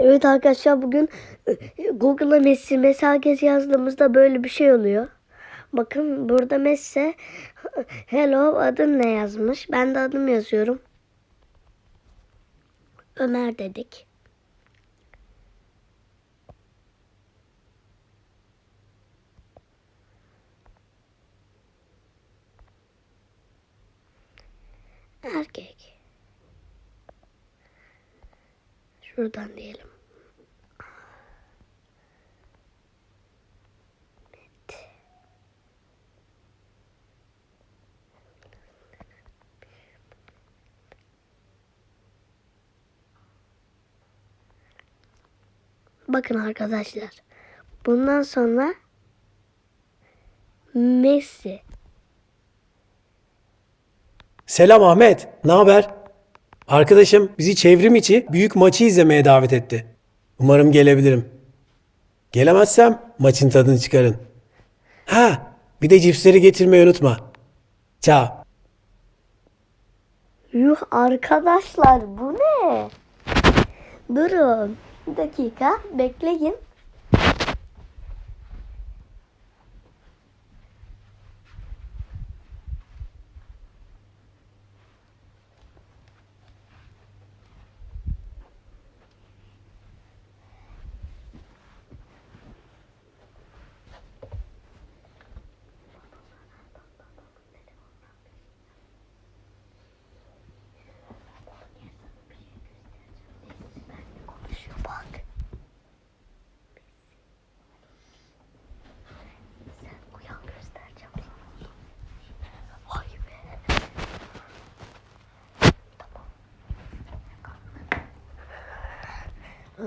Evet arkadaşlar bugün e, Google'a Messi mesaj yazdığımızda böyle bir şey oluyor. Bakın burada Messi hello adın ne yazmış. Ben de adım yazıyorum. Ömer dedik. Erkek. Şuradan diyelim. Evet. Bakın arkadaşlar. Bundan sonra Messi. Selam Ahmet, ne haber? Arkadaşım bizi çevrim içi büyük maçı izlemeye davet etti. Umarım gelebilirim. Gelemezsem maçın tadını çıkarın. Ha, bir de cipsleri getirmeyi unutma. Ciao. Yuh arkadaşlar bu ne? Durun. Bir dakika bekleyin.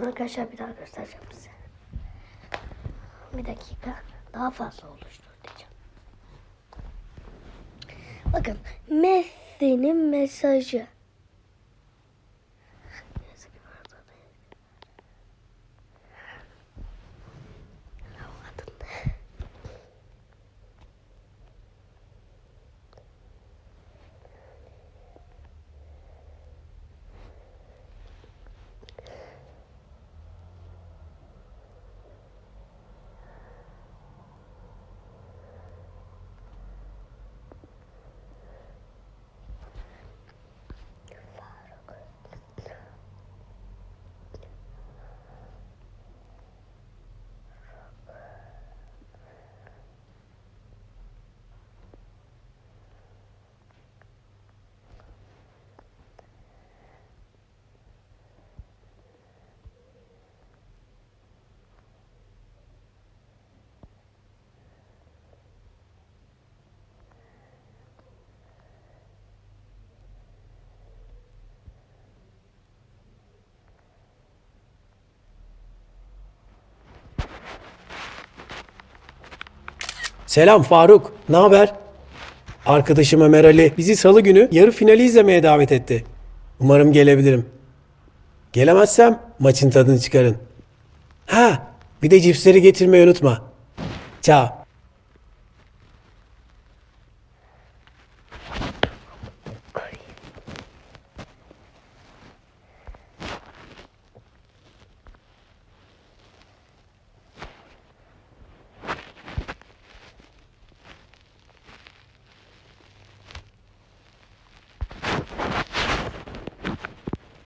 Arkadaşlar bir daha göstereceğim size. Bir dakika. Daha fazla oluştur diyeceğim. Bakın. Messi'nin mesajı. Adın. Selam Faruk, ne haber? Arkadaşım Ömer Ali bizi salı günü yarı finali izlemeye davet etti. Umarım gelebilirim. Gelemezsem maçın tadını çıkarın. Ha, bir de cipsleri getirmeyi unutma. Ciao.